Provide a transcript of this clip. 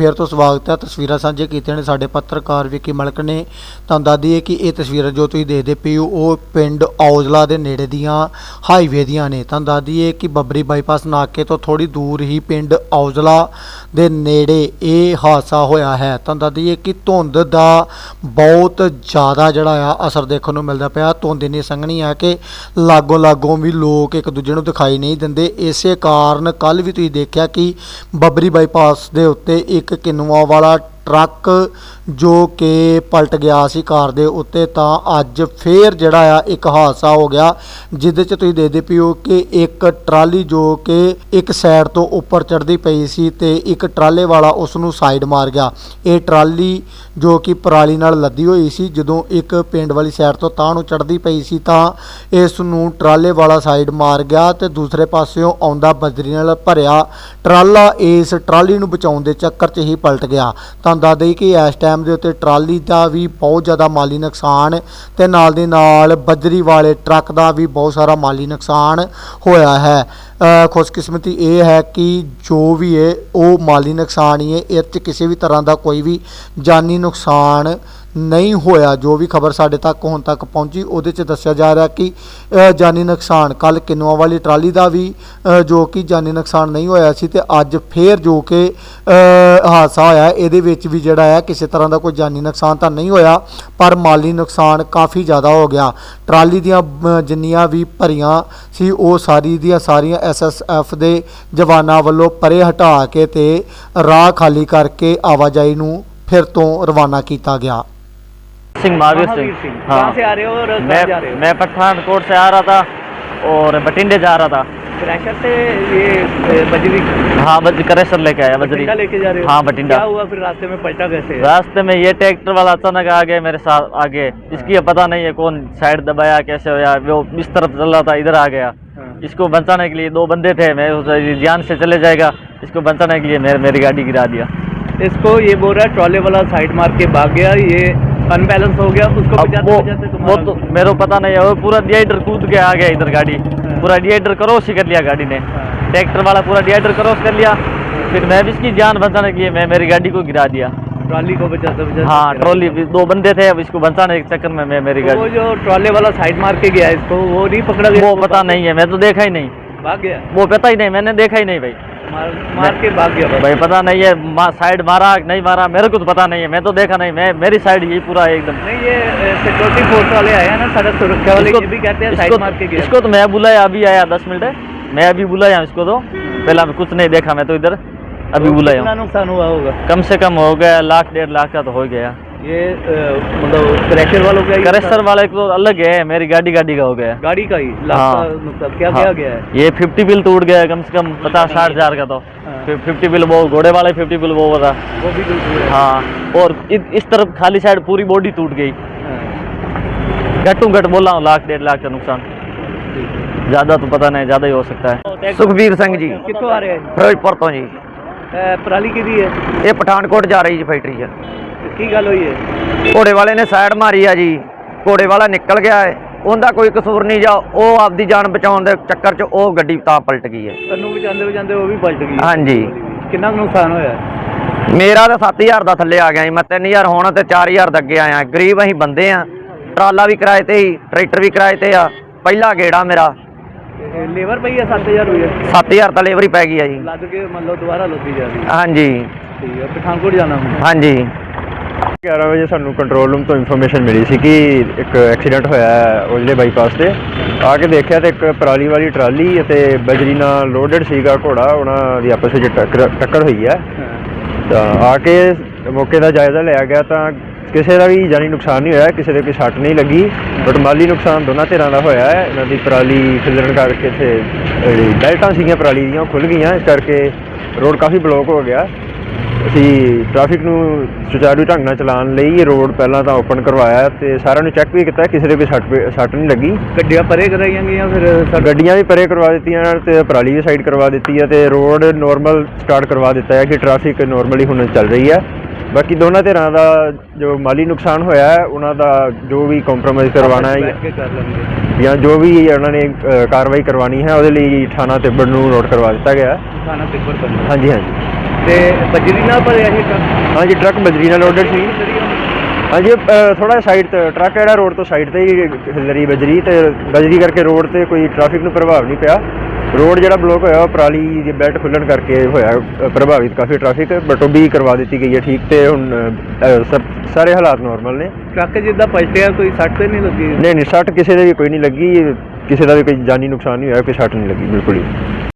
ਫੇਰ ਤੋਂ ਸਵਾਗਤ ਹੈ। ਤਸਵੀਰਾਂ ਸਾਂਝੇ ਕੀਤੀਆਂ ਨੇ ਸਾਡੇ ਪੱਤਰਕਾਰ ਵਿੱਕੀ ਮਲਕ ਨੇ। ਤੁਹਾਨੂੰ ਦੱਸ ਦਈਏ ਕਿ ਇਹ ਤਸਵੀਰਾਂ ਜੋ ਤੁਸੀਂ ਦੇਖਦੇ ਪਏ ਹੋ, ਉਹ ਪਿੰਡ ਔਜਲਾ ਦੇ ਨੇੜੇ ਦੀਆਂ ਹਾਈਵੇ ਦੀਆਂ ਨੇ। ਤੁਹਾਨੂੰ ਦੱਸ ਦਈਏ ਕਿ ਬੱਬਰੀ ਬਾਈਪਾਸ ਨਾਕੇ ਤੋਂ ਥੋੜੀ ਦੂਰ ਹੀ ਪਿੰਡ ਔਜਲਾ ਦੇ ਨੇੜੇ ਇਹ ਹਾਦਸਾ ਹੋਇਆ ਹੈ। ਤੁਹਾਨੂੰ ਦੱਸ ਦਈਏ ਕਿ ਧੁੰਦ ਦਾ ਬਹੁਤ ਜ਼ਿਆਦਾ ਜਿਹੜਾ ਆ ਅਸਰ ਦੇਖਣ ਨੂੰ ਮਿਲਦਾ ਪਿਆ। ਧੁੰਦ ਇੰਨੀ ਸੰਘਣੀ ਆ ਕਿ ਲਾਗੋ ਲਾਗੋਂ ਵੀ ਲੋਕ ਇੱਕ ਦੂਜੇ ਨੂੰ ਦਿਖਾਈ ਨਹੀਂ ਦਿੰਦੇ। ਇਸੇ ਕਾਰਨ ਕੱਲ ਵੀ ਤੁਸੀਂ ਦੇਖਿਆ ਕਿ ਬੱਬਰੀ ਬਾਈਪਾਸ ਦੇ ਉੱਤੇ ਇੱਕ ਕਿਨੂਆ ਵਾਲਾ ਟਰੱਕ ਜੋ ਕਿ ਪਲਟ ਗਿਆ ਸੀ ਕਾਰ ਦੇ ਉੱਤੇ, ਤਾਂ ਅੱਜ ਫੇਰ ਜਿਹੜਾ ਆ ਇੱਕ ਹਾਦਸਾ ਹੋ ਗਿਆ, ਜਿਹਦੇ ਚ ਤੁਸੀਂ ਦੇਖਦੇ ਪਿਓ ਕਿ ਇੱਕ ਟਰਾਲੀ ਜੋ ਕਿ ਇੱਕ ਸਾਈਡ ਤੋਂ ਉੱਪਰ ਚੜਦੀ ਪਈ ਸੀ ਤੇ ਇੱਕ ਟਰਾਲੇ ਵਾਲਾ ਉਸ ਨੂੰ ਸਾਈਡ ਮਾਰ ਗਿਆ। ਇਹ ਟਰਾਲੀ ਜੋ ਕਿ ਪਰਾਲੀ ਨਾਲ ਲੱਦੀ ਹੋਈ ਸੀ, ਜਦੋਂ ਇੱਕ ਪਿੰਡ ਵਾਲੀ ਸਾਈਡ ਤੋਂ ਤਾਂ ਨੂੰ ਚੜਦੀ ਪਈ ਸੀ, ਤਾਂ ਇਸ ਨੂੰ ਟਰਾਲੇ ਵਾਲਾ ਸਾਈਡ ਮਾਰ ਗਿਆ ਤੇ ਦੂਸਰੇ ਪਾਸਿਓਂ ਆਉਂਦਾ ਬਜਰੀ ਨਾਲ ਭਰਿਆ ਟਰਾਲਾ ਇਸ ਟਰਾਲੀ ਨੂੰ ਬਚਾਉਣ ਦੇ ਚੱਕਰ 'ਚ ਹੀ ਪਲਟ ਗਿਆ। ਤਾਂ ਦੱਸ ਦਈ ਕਿ ਇਸ ਟਾਈਮ ਦੇ ਉੱਤੇ ਟਰਾਲੀ ਦਾ ਵੀ ਬਹੁਤ ਜ਼ਿਆਦਾ ਮਾਲੀ ਨੁਕਸਾਨ ਤੇ ਨਾਲ ਦੇ ਨਾਲ ਬਜਰੀ ਵਾਲੇ ਟਰੱਕ ਦਾ ਵੀ ਬਹੁਤ ਸਾਰਾ ਮਾਲੀ ਨੁਕਸਾਨ ਹੋਇਆ ਹੈ। ਖੁਸ਼ਕਿਸਮਤੀ ਇਹ ਹੈ ਕਿ ਜੋ ਵੀ ਹੈ ਉਹ ਮਾਲੀ ਨੁਕਸਾਨ ਹੀ ਹੈ। ਇਹ 'ਚ ਕਿਸੇ ਵੀ ਤਰ੍ਹਾਂ ਦਾ ਕੋਈ ਵੀ ਜਾਨੀ ਨੁਕਸਾਨ ਨਹੀਂ ਹੋਇਆ। ਜੋ ਵੀ ਖਬਰ ਸਾਡੇ ਤੱਕ ਹੁਣ ਤੱਕ ਪਹੁੰਚੀ, ਉਹਦੇ 'ਚ ਦੱਸਿਆ ਜਾ ਰਿਹਾ ਕਿ ਜਾਨੀ ਨੁਕਸਾਨ। ਕੱਲ ਕਿਨੂਆ ਵਾਲੀ ਟਰਾਲੀ ਦਾ ਵੀ ਜੋ ਕਿ ਜਾਨੀ ਨੁਕਸਾਨ ਨਹੀਂ ਹੋਇਆ ਸੀ ਤੇ ਅੱਜ ਫੇਰ ਜੋ ਕਿ ਹਾਦਸਾ ਹੋਇਆ ਇਹਦੇ ਵਿੱਚ ਵੀ ਜਿਹੜਾ ਹੈ, ਕਿਸੇ ਤਰ੍ਹਾਂ ਦਾ ਕੋਈ ਜਾਨੀ ਨੁਕਸਾਨ ਤਾਂ ਨਹੀਂ ਹੋਇਆ, ਪਰ ਮਾਲੀ ਨੁਕਸਾਨ ਕਾਫੀ ਜ਼ਿਆਦਾ ਹੋ ਗਿਆ। ਟਰਾਲੀ ਦੀਆਂ ਜਿੰਨੀਆਂ ਵੀ ਭਰੀਆਂ ਸੀ, ਉਹ ਸਾਰੀ ਦੀਆਂ ਸਾਰੀਆਂ ਐਸਐਸਐਫ ਦੇ ਜਵਾਨਾਂ ਵੱਲੋਂ ਪਰੇ ਹਟਾ ਕੇ ਤੇ ਰਾਹ ਖਾਲੀ ਕਰਕੇ ਆਵਾਜਾਈ ਨੂੰ ਫਿਰ ਤੋਂ ਰਵਾਨਾ ਕੀਤਾ ਗਿਆ। सिंह महावीर सिंह। कहाँ से आ रहे हो और मैं जा रहे हो? मैं पठानकोट से आ रहा था और बटिंडे जा रहा था। क्रैशर से ये बजरी। हाँ बज करेसर लेके आया बजरी। लेके जा रहे हो? हाँ बटिंडा क्या हुआ फिर रास्ते में पलटा कैसे? रास्ते में ये ट्रैक्टर वाला अचानक आ गया मेरे साथ आगे। इसकी अब पता नहीं है कौन साइड दबाया कैसे होया वो इस तरफ़ चल रहा था इधर आ गया। हाँ। इसको बचाने के लिए दो बंदे थे मैं जान से चले जाएगा। इसको बचाने के लिए मेरे मेरी गाड़ी गिरा दिया। इसको ये बोल रहा है ट्रॉले वाला साइड मार के भाग गया ये अनबैलेंस हो गया उसको अब वो वो तो मेरे को पता नहीं है वो पूरा डिवाइडर कूद के आ गया इधर गाड़ी। पूरा डिवाइडर क्रॉस ही कर लिया गाड़ी ने। हाँ। ट्रैक्टर वाला पूरा डिवाइडर क्रॉस कर लिया। फिर मैं भी इसकी जान बचाने के लिए मैं मेरी गाड़ी को गिरा दिया। ट्रॉली को बचाते बचाते हाँ ट्रॉली दो बंदे थे अब इसको बचाने के चक्कर में मैं मेरी। तो वो गाड़ी जो ट्रॉले वाला साइड मार के गया इसको वो नहीं पकड़ा गया वो पता नहीं है मैं तो देखा ही नहीं। भाग गया? वो पता ही नहीं मैंने देखा ही नहीं भाई। मार, मार के भाग गया बस। भाई पता नहीं है मा, साइड मारा कि नहीं मारा मेरे को तो पता नहीं है मैं तो देखा नहीं मैं मेरी साइड यही पूरा है एकदम नहीं ये सिक्योरिटी फोर्स वाले आए हैं ना सड़क सुरक्षा वाले ये भी कहते हैं साइड इसको- मार के गया इसको तो मैं बुलाया अभी आया दस मिनट है मैं अभी बुलाया इसको तो पहला मैं कुछ नहीं देखा मैं तो इधर अभी बुलाया कितना हूँ। नुकसान हुआ होगा कम से कम हो गया लाख डेढ़ लाख का तो हो गया ये मतलब क्रैशर वालों का करेसर वाले को अलग है मेरी गाड़ी गाड़ी का हो गया गाड़ी का ही हाँ, मतलब क्या हाँ, क्या गया है ये फिफ्टी बिल टूट गया है कम से कम पचास साठ हजार का तो फिफ्टी बिल वो घोड़े वाले फिफ्टी बिल वो था वो भी हाँ और इ, इस तरफ खाली साइड पूरी बॉडी टूट गई घटू घट बोल रहा हूँ लाख डेढ़ लाख का नुकसान ज्यादा तो पता नहीं ज्यादा ही हो सकता है सुखबीर सिंह जी कितों आ रहे हैं फिरोजपुर तो जी पराली की दी है ये पठानकोट जा रही जी फैक्ट्री है ਕੀ ਗੱਲ ਹੋਈ ਹੈ? ਘੋੜੇ ਵਾਲੇ ਨੇ ਸਾਈਡ ਮਾਰੀ ਆ ਜੀ। ਘੋੜੇ ਵਾਲਾ ਨਿਕਲ ਗਿਆ ਹੈ ਉਹਦਾ ਕੋਈ ਕਸੂਰ ਨਹੀਂ ਜਾ ਉਹ ਆਪਦੀ ਜਾਨ ਬਚਾਉਣ ਦੇ ਚੱਕਰ 'ਚ ਉਹ ਗੱਡੀ ਤਾਂ ਪਲਟ ਗਈ ਹੈ ਤੈਨੂੰ ਵੀ ਜਾਂਦੇ ਜਾਂਦੇ ਉਹ ਵੀ ਪਲਟ ਗਈ ਹਾਂਜੀ। ਕਿੰਨਾ ਨੁਕਸਾਨ ਹੋਇਆ? ਮੇਰਾ ਤਾਂ 7000 ਦਾ ਥੱਲੇ ਆ ਗਿਆ ਜੀ। ਮੈਂ 3000 ਹੋਣਾ ਤੇ 4000 ਦਾ ਅੱਗੇ ਆਇਆ। ਗਰੀਬ ਅਸੀਂ ਬੰਦੇ ਆ। ਟਰਾਲਾ ਵੀ ਕਿਰਾਏ ਤੇ ਹੀ ਟਰੈਕਟਰ ਵੀ ਕਿਰਾਏ ਤੇ ਆ। ਪਹਿਲਾ ਗੇੜਾ ਮੇਰਾ। ਲੇਬਰ ਪਈ ਹੈ 7000 ਹੋਈ ਹੈ 7000 ਤਾਂ ਲੇਬਰ ਹੀ ਪੈ ਗਈ ਆ ਜੀ। ਲੱਦ ਕੇ ਮੰਨ ਲਓ ਦੁਬਾਰਾ ਲੱਦੀ ਜਾ ਰਹੀ ਹਾਂਜੀ। ਠੀਕ ਹੈ ਪਠਾਨਕੋਟ ਜਾਣਾ ਹਾਂਜੀ। 11 ਵਜੇ ਸਾਨੂੰ ਕੰਟਰੋਲ ਰੂਮ ਤੋਂ ਇਨਫੋਰਮੇਸ਼ਨ ਮਿਲੀ ਸੀ ਕਿ ਇੱਕ ਐਕਸੀਡੈਂਟ ਹੋਇਆ ਹੈ ਉਜਲੇ ਬਾਈਪਾਸ ਤੇ। ਆ ਕੇ ਦੇਖਿਆ ਤੇ ਇੱਕ ਪਰਾਲੀ ਵਾਲੀ ਟਰਾਲੀ ਅਤੇ ਬਜਰੀ ਨਾਲ ਲੋਡਡ ਸੀਗਾ ਘੋੜਾ, ਉਹਨਾਂ ਦੀ ਆਪਸ ਵਿੱਚ ਟੱਕਰ ਟੱਕਰ ਹੋਈ ਹੈ। ਤਾਂ ਆ ਕੇ ਮੌਕੇ ਦਾ ਜਾਇਜ਼ਾ ਲਿਆ ਗਿਆ ਤਾਂ ਕਿਸੇ ਦਾ ਵੀ ਜਾਨੀ ਨੁਕਸਾਨ ਨਹੀਂ ਹੋਇਆ, ਕਿਸੇ ਦੇ ਕੋਈ ਸੱਟ ਨਹੀਂ ਲੱਗੀ। ਬਟ ਮਾਲੀ ਨੁਕਸਾਨ ਦੋਨਾਂ ਧਿਰਾਂ ਦਾ ਹੋਇਆ ਹੈ। ਇਹਨਾਂ ਦੀ ਪਰਾਲੀ ਖਿਲਣ ਕਰਕੇ ਇੱਥੇ ਜਿਹੜੀ ਬੈਲਟਾਂ ਸੀਗੀਆਂ, ਪਰਾਲੀ ਦੀਆਂ, ਉਹ ਖੁੱਲ ਗਈਆਂ। ਇਸ ਕਰਕੇ ਰੋਡ ਕਾਫੀ ਬਲੌਕ ਹੋ ਗਿਆ। ਅਸੀਂ ਟ੍ਰੈਫਿਕ ਨੂੰ ਸੁਚਾਰੂ ਢੰਗ ਨਾਲ ਚਲਾਉਣ ਲਈ ਇਹ ਰੋਡ ਪਹਿਲਾਂ ਤਾਂ ਓਪਨ ਕਰਵਾਇਆ ਤੇ ਸਾਰਿਆਂ ਨੂੰ ਚੈੱਕ ਵੀ ਕੀਤਾ ਕਿਸੇ ਦੇ ਕੋਈ ਸੱਟ ਪੇ- ਸੱਟ ਨਹੀਂ ਲੱਗੀ। ਗੱਡੀਆਂ ਪਰੇ ਕਰਾਈਆਂ ਗਈਆਂ ਫਿਰ ਗੱਡੀਆਂ ਵੀ ਪਰੇ ਕਰਵਾ ਦਿੱਤੀਆਂ ਤੇ ਪਰਾਲੀ ਵੀ ਸਾਈਡ ਕਰਵਾ ਦਿੱਤੀ ਹੈ ਤੇ ਰੋਡ ਨੋਰਮਲ ਸਟਾਰਟ ਕਰਵਾ ਦਿੱਤਾ ਹੈ ਕਿ ਟ੍ਰੈਫਿਕ ਨੋਰਮਲੀ ਹੁਣ ਚੱਲ ਰਹੀ ਹੈ ਬਾਕੀ ਦੋਨਾਂ ਧਿਰਾਂ ਦਾ ਜੋ ਮਾਲੀ ਨੁਕਸਾਨ ਹੋਇਆ ਹੈ ਉਹਨਾਂ ਦਾ ਜੋ ਵੀ ਕੰਪਰੋਮਾਈਜ਼ ਕਰਵਾਉਣਾ ਹੈ ਬੈਠ ਕੇ ਕਰ ਲੈਣਗੇ ਜਾਂ ਜੋ ਵੀ ਉਹਨਾਂ ਨੇ ਅ, ਕਾਰਵਾਈ ਕਰਵਾਉਣੀ ਹੈ ਉਹਦੇ ਲਈ ਥਾਣਾ ਤਿੱਬੜ ਨੂੰ ਨੋਟ ਕਰਵਾ ਦਿੱਤਾ ਗਿਆ। ਹੈ। ਖਾਣਾ ਕਰਨਾ ਹਾਂਜੀ ਹਾਂਜੀ। ਤੇ ਬਜਰੀ ਨਾਲ ਭਰਿਆ ਇਹ ਟਰੱਕ? ਹਾਂਜੀ ਟਰੱਕ ਬਜਰੀ ਨਾਲ ਲੋਡਡ ਸੀ। ਹਾਂਜੀ ਥੋੜਾ ਸਾਈਡ ਤੇ ਟਰੱਕ ਜਿਹੜਾ ਰੋਡ ਤੋਂ ਸਾਈਡ ਤੇ ਹੀ ਹਿੱਲਰੀ ਬਜਰੀ ਤੇ ਬਜਰੀ ਕਰਕੇ ਰੋਡ ਤੇ ਕੋਈ ਟ੍ਰੈਫਿਕ ਨੂੰ ਪ੍ਰਭਾਵ ਨਹੀਂ ਪਿਆ। ਰੋਡ ਜਿਹੜਾ ਬਲੌਕ ਹੋਇਆ ਉਹ ਪਰਾਲੀ ਦੀ ਬੈਲਟ ਖੁੱਲਣ ਕਰਕੇ ਹੋਇਆ ਪ੍ਰਭਾਵਿਤ ਕਾਫੀ ਟ੍ਰੈਫਿਕ ਬਟ ਉਹ ਵੀ ਕਰਵਾ ਦਿੱਤੀ ਗਈ ਹੈ ਠੀਕ ਤੇ ਹੁਣ ਅ, ਸਭ ਸਾਰੇ ਹਾਲਾਤ ਨਾਰਮਲ ਨੇ। ਟਰੱਕ ਜਿੱਦਾਂ ਪਲਟਿਆ ਕੋਈ ਸੱਟ ਤੇ ਨਹੀਂ ਲੱਗੀ? ਨਹੀਂ ਨਹੀਂ ਸੱਟ ਕਿਸੇ ਦੇ ਵੀ ਕੋਈ ਨਹੀਂ ਲੱਗੀ। ਕਿਸੇ ਦਾ ਵੀ ਕੋਈ ਜਾਨੀ ਨੁਕਸਾਨ ਨਹੀਂ ਹੋਇਆ ਕੋਈ ਸੱਟ ਨਹੀਂ ਲੱਗੀ ਬਿਲਕੁਲ ਹੀ।